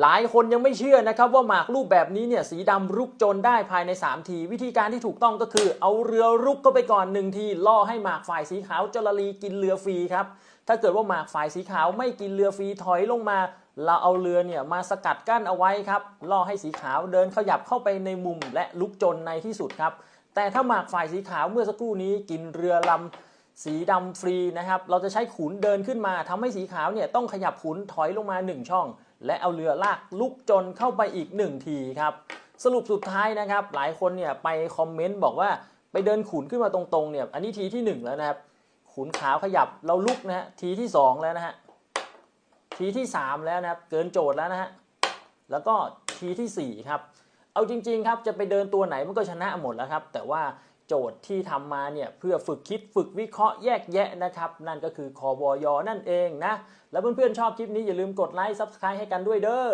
หลายคนยังไม่เชื่อนะครับว่าหมากรูปแบบนี้เนี่ยสีดำรุกโจรได้ภายใน 3 ที วิธีการที่ถูกต้องก็คือ เอาเรือรุกเข้าไปก่อนหนึ่งทีล่อให้หมากฝ่ายสีขาวจลลีกินเรือฟรีครับถ้าเกิดว่าหมากฝ่ายสีขาวไม่กินเรือฟรีถอยลงมา เราเอาเรือเนี่ยมาสกัดกั้นเอาไว้ครับล่อให้สีขาวเดินขยับเข้าไปในมุมและลุกจนในที่สุดครับแต่ถ้าหมากฝ่ายสีขาวเมื่อสักครู่นี้กินเรือลำ สีดำฟรีนะครับเราจะใช้ขุนเดินขึ้นมาทำให้สีขาวเนี่ยต้องขยับขุนถอยลงมา 1 ช่อง และเอาเรือลากลุกจนเข้าไปอีก 1 ทีครับสรุปสุดท้ายนะครับ หลายคนเนี่ยไปคอมเมนต์บอกว่าไปเดินขุนขึ้นมาตรงๆเนี่ยอันนี้ทีที่ 1 แล้วนะครับ ขุนขาวขยับเราลุกนะฮะทีที่ 2 แล้วนะฮะทีที่ 3 แล้วนะครับเกินโจทย์แล้วนะฮะแล้วก็ทีทีสี่4 ครับ เอาจริง ๆ ครับจะไปเดินตัวไหนมันก็ชนะหมดแล้วครับ แต่ว่า โจทย์ที่ทำมาเนี่ยเพื่อฝึกคิดฝึกวิเคราะห์แยกแยะนะครับ นั่นก็คือคอวอยนั่นเองนะ แล้วเพื่อนๆชอบคลิปนี้อย่าลืมกดไลค์ซับสไครต์ให้กันด้วยเด้อ